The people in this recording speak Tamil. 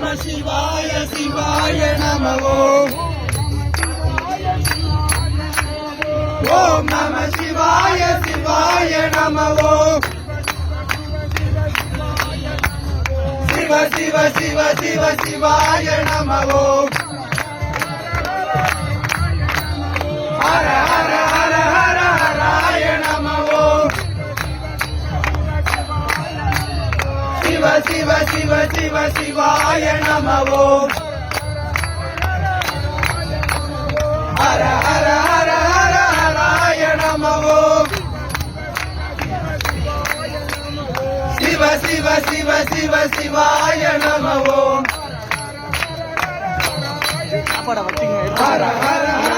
நம சிவாய சிவாய நம ஓம் நம சிவாய சிவாய நம ஓம் சிவ சிவ சிவ சிவ சிவாய நம சிவ சிவ சிவ சிவ சிவாய நம ஓம் ஹர ஹர ஹர ஹர ஹராய நம ஓம் சிவ சிவ சிவ சிவ சிவாய நம ஓம் சாப்பாடை வச்சுங்க. ஹர ஹர ஹர ஹர